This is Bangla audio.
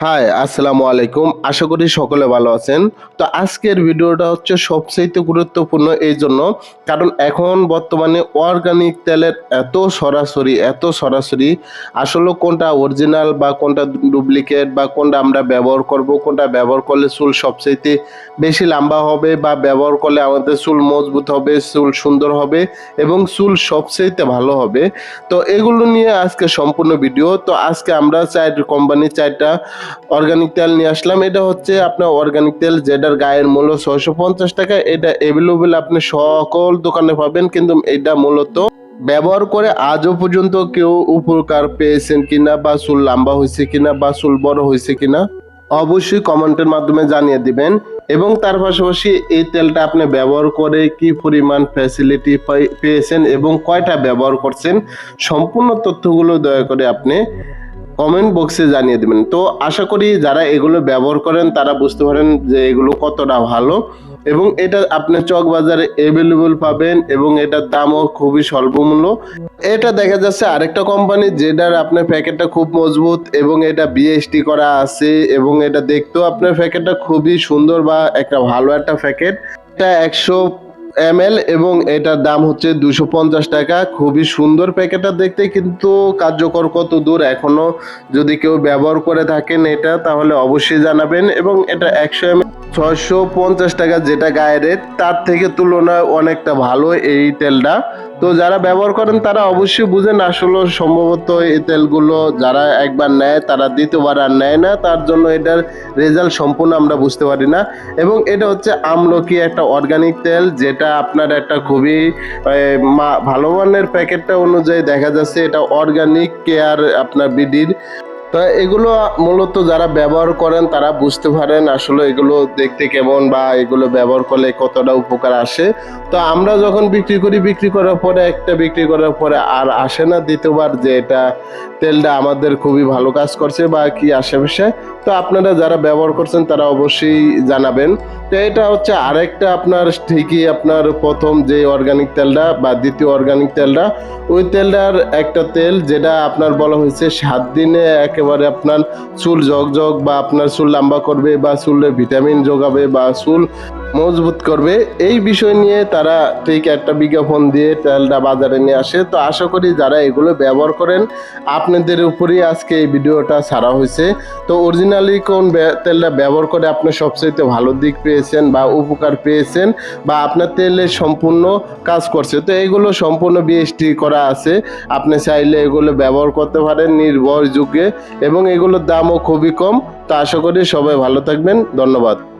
হাই আসসালামু আলাইকুম। আশা করি সকলে ভালো আছেন। তো আজকের ভিডিওটা হচ্ছে সবচেয়ে গুরুত্বপূর্ণ এই জন্য, কারণ এখন বর্তমানে অর্গানিক তেলের এত সরাসরি এত সরাসরি, আসলে কোনটা অরিজিনাল বা কোনটা ডুপ্লিকেট বা কোনটা আমরা ব্যবহার করব, কোনটা ব্যবহার করলে চুল সবচাইতে বেশি লম্বা হবে বা ব্যবহার করলে আমাদের চুল মজবুত হবে, চুল সুন্দর হবে এবং চুল সবচাইতে ভালো হবে। তো এগুলো নিয়ে আজকে সম্পূর্ণ ভিডিও। তো আজকে আমরা চার কোম্পানি চারটা অর্গানিক তেল নিয়ে আসলাম। এটা হচ্ছে আপনার অর্গানিক তেল, যেটার গায়ের মূল্য ছয়শো পঞ্চাশ টাকা। এটা অ্যাভেলেবেল আপনি সকল দোকানে পাবেন, কিন্তু এটা মূলত ব্যবহার করে আজও পর্যন্ত কেউ উপকার পেয়েছেন কিনা বা চুল লম্বা হয়েছে কিনা বা চুল বড় হয়েছে কিনা, অবশ্যই কমেন্টের মাধ্যমে জানিয়ে দিবেন। এবং তার পাশাপাশি এই তেলটা আপনি ব্যবহার করে কি পরিমাণ ফ্যাসিলিটি পেয়েছেন এবং কয়টা ব্যবহার করছেন, সম্পূর্ণ তথ্যগুলো দয়া করে আপনি কমেন্ট বক্সে জানিয়ে দেবেন। তো আশা করি যারা এগুলো ব্যবহার করেন, তারা বুঝতে পারেন যে এগুলো কতটা ভালো এবং এটা আপনি চক বাজারে অ্যাভেলেবল পাবেন এবং এটার দামও খুবই স্বল্পমূল্য। এটা দেখা যাচ্ছে আরেকটা কোম্পানি যেটার আপনার প্যাকেটটা খুব মজবুত এবং এটা বিএসটি করা আছে এবং এটা দেখতেও আপনার প্যাকেটটা খুবই সুন্দর বা একটা ভালো একটা প্যাকেট এটা একশো এম এবং এটার দাম হচ্ছে দুশো পঞ্চাশ টাকা। খুবই সুন্দর প্যাকেটটা দেখতে, কিন্তু কার্যকর কত দূর? এখনও যদি কেউ ব্যবহার করে থাকেন এটা, তাহলে অবশ্যই জানাবেন। এবং এটা একশো এম ছয়শো পঞ্চাশ টাকা যেটা গায়ে রেট তার থেকে তুলনায় অনেকটা ভালো এই তেলটা। তো যারা ব্যবহার করেন, তারা অবশ্যই বুঝেন আসলে সম্ভবত এই তেলগুলো যারা একবার নেয়, তারা দ্বিতীয়বার আর নেয় না। তার জন্য এটার রেজাল্ট সম্পূর্ণ আমরা বুঝতে পারি না। এবং এটা হচ্ছে আমলকি একটা অর্গানিক তেল, যেটা আপনার একটা খুবই ভালো মানের প্যাকেটটা অনুযায়ী দেখা যাচ্ছে, এটা অর্গানিক কেয়ার আপনার বিডির। তো এগুলো মূলত যারা ব্যবহার করেন, তারা বুঝতে পারেন আসলে এগুলো দেখতে কেমন বা এগুলো ব্যবহার করলে কতটা উপকার আসে। তো আমরা যখন বিক্রি করি, বিক্রি করার পরে একটা বিক্রি করার পরে আর আসে না দ্বিতীয়বার যে এটা তেলটা আমাদের খুবই ভালো কাজ করছে বা কি আশেপাশে। তো আপনারা যারা ব্যবহার করছেন, তারা অবশ্যই জানাবেন। তো এটা হচ্ছে আরেকটা আপনার ঠিকই আপনার প্রথম যে অর্গানিক তেলটা বা দ্বিতীয় অর্গানিক তেলটা, ওই তেলটার একটা তেল যেটা আপনার বলা হয়েছে সাত দিনে একেবারে আপনার চুল জগ বা আপনার চুল লম্বা করবে বা চুলে ভিটামিন যোগাবে বা চুল মজবুত করবে। এই বিষয় নিয়ে তারা ঠিক একটা বিজ্ঞাপন দিয়ে তেলটা বাজারে নিয়ে আসে। তো আশা করি যারা এগুলো ব্যবহার করেন, আপনাদের উপরেই আজকে এই ভিডিওটা ছাড়া হয়েছে। তো অরিজিনালি কোন তেলটা ব্যবহার করে আপনি সবচেয়ে ভালো দিক পেয়েছেন বা উপকার পেয়েছেন বা আপনার তেলের সম্পূর্ণ কাজ করছে? তো এগুলো সম্পূর্ণ বিএসটি করা আছে। আপনি চাইলে এগুলো ব্যবহার করতে পারেন নির্ভরযোগ্যে এবং এগুলোর দামও খুবই কম। তো আশা করি সবাই ভালো থাকবেন। ধন্যবাদ।